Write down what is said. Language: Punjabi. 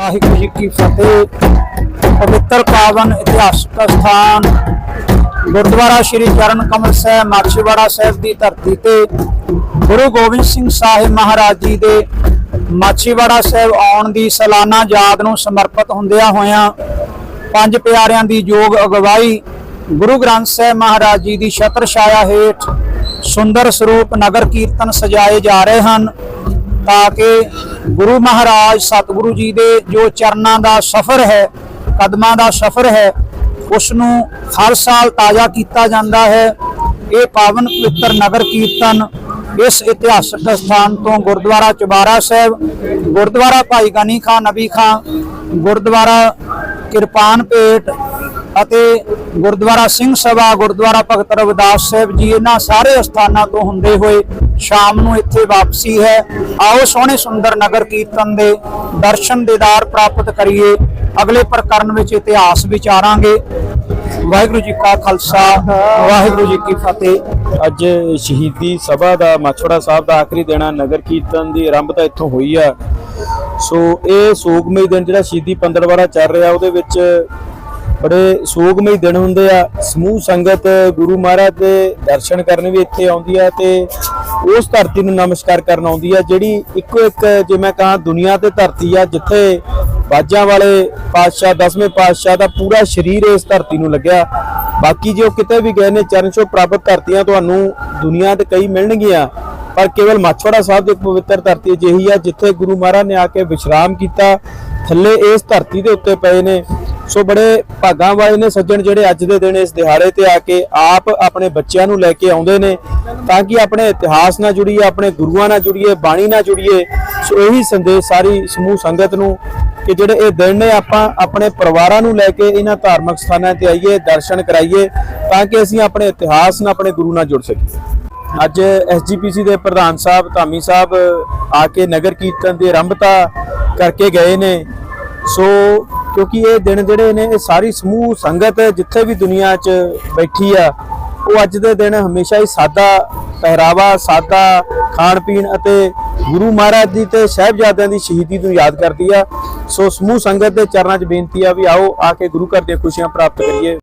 ਵਾਹਿਗੁਰੂ ਜੀ ਕੀ ਫਤਿਹ। ਪਵਿੱਤਰ ਪਾਵਨ ਇਤਿਹਾਸਕ ਸਥਾਨ ਗੁਰਦੁਆਰਾ ਸ੍ਰੀ ਚਰਨ ਕਮਲ ਸਾਹਿਬ, ਮਾਛੀਵਾੜਾ ਸਾਹਿਬ ਦੀ ਧਰਤੀ ਤੇ ਗੁਰੂ ਗੋਬਿੰਦ ਸਿੰਘ ਸਾਹਿਬ ਮਹਾਰਾਜ ਜੀ ਦੇ ਮਾਛੀਵਾੜਾ ਸਾਹਿਬ ਆਉਣ ਦੀ ਸਾਲਾਨਾ ਯਾਦ ਨੂੰ ਸਮਰਪਿਤ ਹੁੰਦਿਆਂ ਹੋਇਆਂ ਪੰਜ ਪਿਆਰਿਆਂ ਦੀ ਯੋਗ ਅਗਵਾਈ ਗੁਰੂ ਗ੍ਰੰਥ ਸਾਹਿਬ ਮਹਾਰਾਜ ਜੀ ਦੀ ਛਤਰ ਛਾਇਆ ਹੇਠ ਸੁੰਦਰ ਸਰੂਪ ਨਗਰ ਕੀਰਤਨ ਸਜਾਏ ਜਾ ਰਹੇ ਹਨ। ਤਾਂ ਕਿ ਗੁਰੂ ਮਹਾਰਾਜ ਸਤਿਗੁਰੂ ਜੀ ਦੇ ਜੋ ਚਰਨਾਂ ਦਾ ਸਫ਼ਰ ਹੈ, ਕਦਮਾਂ ਦਾ ਸਫ਼ਰ ਹੈ ਉਸ ਨੂੰ ਹਰ ਸਾਲ ਤਾਜ਼ਾ ਕੀਤਾ ਜਾਂਦਾ ਹੈ। ਇਹ ਪਾਵਨ ਪਵਿੱਤਰ ਨਗਰ ਕੀਰਤਨ ਇਸ ਇਤਿਹਾਸਕ ਸਥਾਨ ਤੋਂ ਗੁਰਦੁਆਰਾ ਚੁਬਾਰਾ ਸਾਹਿਬ, ਗੁਰਦੁਆਰਾ ਭਾਈ ਗਨੀ ਖਾਨ ਨਬੀ ਖਾਨ ਗੁਰਦੁਆਰਾ ਕਿਰਪਾਨ ਪੇਟ ਅਤੇ ਗੁਰਦੁਆਰਾ ਸਿੰਘ ਸਭਾ, ਗੁਰਦੁਆਰਾ ਭਗਤ ਰਵਿਦਾਸ ਸਾਹਿਬ ਜੀ, ਇਹਨਾਂ ਸਾਰੇ ਸਥਾਨਾਂ ਤੋਂ ਹੁੰਦੇ ਹੋਏ ਸ਼ਾਮ ਨੂੰ ਇੱਥੇ ਵਾਪਸੀ ਹੈ। ਆਓ ਸੋਹਣੇ ਸੁੰਦਰ ਨਗਰ ਕੀਰਤਨ ਦੇ ਦਰਸ਼ਨ ਦੇਦਾਰ ਪ੍ਰਾਪਤ ਕਰੀਏ। ਅਗਲੇ ਪ੍ਰਕਰਨ ਵਿੱਚ ਇਤਿਹਾਸ ਵਿਚਾਰਾਂਗੇ। ਵਾਹਿਗੁਰੂ ਜੀ ਕਾ ਖਾਲਸਾ, ਵਾਹਿਗੁਰੂ ਜੀ ਕੀ ਫਤਿਹ। ਅੱਜ ਸ਼ਹੀਦੀ ਸਭਾ ਦਾ ਮਾਛੋੜਾ ਸਾਹਿਬ ਦਾ ਆਖਰੀ ਦਿਨ ਆ, ਨਗਰ ਕੀਰਤਨ ਦੀ ਆਰੰਭਤਾ ਇੱਥੋਂ ਹੋਈ ਆ। ਸੋ ਇਹ ਸੋਗਮਈ ਦਿਨ ਜਿਹੜਾ ਸ਼ਹੀਦੀ ਪੰਦਰਵਾੜਾ ਚੱਲ ਰਿਹਾ, ਉਹਦੇ ਵਿੱਚ ਬੜੇ ਸੋਗਮਈ ਦਿਨ ਹੁੰਦੇ ਆ। ਸਮੂਹ ਸੰਗਤ ਗੁਰੂ ਮਹਾਰਾਜ ਦੇ ਦਰਸ਼ਨ ਕਰਨ ਵੀ ਇੱਥੇ ਆਉਂਦੀ ਆ ਤੇ ਉਸ ਧਰਤੀ ਨੂੰ ਨਮਸਕਾਰ ਕਰਨ ਆਉਂਦੀ ਆ ਜਿਹੜੀ ਇੱਕੋ ਇੱਕ, ਜੇ ਮੈਂ ਕਹਾਂ, ਦੁਨੀਆ ਤੇ ਧਰਤੀ ਆ, ਜਿੱਥੇ ਬਾਜਾਂ ਵਾਲੇ ਪਾਤਸ਼ਾਹ, ਦਸਵੇਂ ਪਾਤਸ਼ਾਹ ਦਾ ਪੂਰਾ ਸਰੀਰ ਇਸ ਧਰਤੀ ਨੂੰ ਲੱਗਿਆ। ਬਾਕੀ ਜੇ ਉਹ ਕਿਤੇ ਵੀ ਗਏ ਨੇ, ਚਰਨ ਛੋਹ ਪ੍ਰਾਪਤ ਧਰਤੀਆਂ ਤੁਹਾਨੂੰ ਦੁਨੀਆ ਤੇ ਕਈ ਮਿਲਣਗੀਆਂ, ਪਰ ਕੇਵਲ ਮਾਛੋੜਾ ਸਾਹਿਬ ਦੀ ਇੱਕ ਪਵਿੱਤਰ ਧਰਤੀ ਅਜਿਹੀ ਆ, ਜਿੱਥੇ ਗੁਰੂ ਮਹਾਰਾਜ ਨੇ ਆ ਕੇ ਵਿਸ਼ਰਾਮ ਕੀਤਾ। ਥੱਲੇ ਇਸ ਧਰਤੀ ਦੇ ਉੱਤੇ ਪਏ ਨੇ। ਸੋ ਬੜੇ ਭਾਗਾਂ ਵਾਲੇ ਨੇ ਸੱਜਣ ਜਿਹੜੇ ਅੱਜ ਦੇ ਦਿਨ ਇਸ ਦਿਹਾੜੇ ਤੇ ਆ ਕੇ ਆਪ ਆਪਣੇ ਬੱਚਿਆਂ ਨੂੰ ਲੈ ਕੇ ਆਉਂਦੇ ਨੇ ਤਾਂ ਕਿ ਆਪਣੇ ਇਤਿਹਾਸ ਨਾਲ ਜੁੜੀਏ, ਆਪਣੇ ਗੁਰੂਆਂ ਨਾਲ ਜੁੜੀਏ, ਬਾਣੀ ਨਾਲ ਜੁੜੀਏ। ਸੋ ਇਹੀ ਸੰਦੇਸ਼ ਸਾਰੀ ਸਮੂਹ ਸੰਗਤ ਨੂੰ ਕਿ ਜਿਹੜੇ ਇਹ ਦਿਨ ਨੇ, ਆਪਾਂ ਆਪਣੇ ਪਰਿਵਾਰਾਂ ਨੂੰ ਲੈ ਕੇ ਇਹਨਾਂ ਧਾਰਮਿਕ ਸਥਾਨਾਂ ਤੇ ਆਈਏ, ਦਰਸ਼ਨ ਕਰਾਈਏ ਤਾਂ ਕਿ ਅਸੀਂ ਆਪਣੇ ਇਤਿਹਾਸ ਨਾਲ, ਆਪਣੇ ਗੁਰੂ ਨਾਲ ਜੁੜ ਸਕੀਏ। ਅੱਜ ਐਸਜੀਪੀਸੀ ਦੇ ਪ੍ਰਧਾਨ ਸਾਹਿਬ, ਧਾਮੀ ਸਾਹਿਬ ਆ ਕੇ ਨਗਰ ਕੀਰਤਨ ਦੀ ਆਰੰਭਤਾ ਕਰਕੇ ਗਏ ਨੇ। ਸੋ ਕਿਉਂਕਿ ਇਹ ਦਿਨ ਜਿਹੜੇ ਨੇ, ਇਹ ਸਾਰੀ ਸਮੂਹ ਸੰਗਤ ਜਿੱਥੇ ਵੀ ਦੁਨੀਆ 'ਚ ਬੈਠੀ ਆ, ਉਹ ਅੱਜ ਦੇ ਦਿਨ ਹਮੇਸ਼ਾ ਹੀ ਸਾਦਾ ਪਹਿਰਾਵਾ, ਸਾਦਾ ਖਾਣ ਪੀਣ ਅਤੇ ਗੁਰੂ ਮਹਾਰਾਜ ਦੀ ਤੇ ਸਹਿਬਜ਼ਾਦਿਆਂ ਦੀ ਸ਼ਹੀਦੀ ਨੂੰ ਯਾਦ ਕਰਦੀ ਆ। ਸੋ ਸਮੂਹ ਸੰਗਤ ਦੇ ਚਰਨਾਂ 'ਚ ਬੇਨਤੀ ਆ ਵੀ ਆਓ ਆ ਕੇ ਗੁਰੂ ਘਰ ਦੀਆਂ ਖੁਸ਼ੀਆਂ ਪ੍ਰਾਪਤ ਕਰੀਏ।